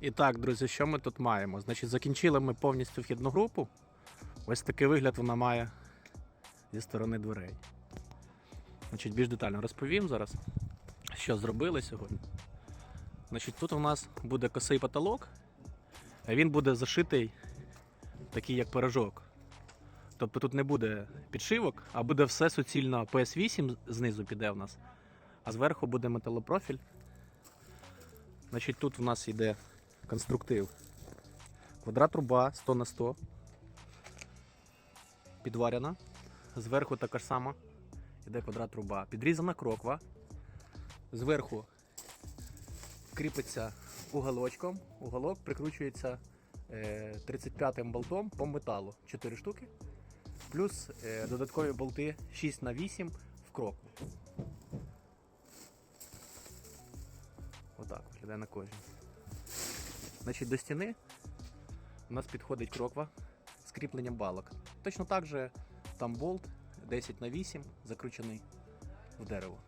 І так, друзі, що ми тут маємо? Значить, закінчили ми повністю вхідну групу. Ось такий вигляд вона має зі сторони дверей. Значить, більш детально розповім зараз, що зробили сьогодні. Значить, тут у нас буде косий потолок, а він буде зашитий такий, як пирожок. Тобто тут не буде підшивок, а буде все суцільно PS8 знизу піде в нас, а зверху буде металопрофіль. Значить, тут у нас йде конструктив. Квадрат труба 100 на 100. Підварена. Зверху така ж сама. Іде квадрат труба. Підрізана кроква. Зверху кріпиться уголочком. Уголок прикручується е, 35-м болтом по металу. 4 штуки. Плюс е, додаткові болти 6 на 8 в крокву. Отак виглядає на кожній. Значить, до стіни у нас підходить кроква з кріпленням балок. Точно так же там болт 10 на 8 закручений в дерево.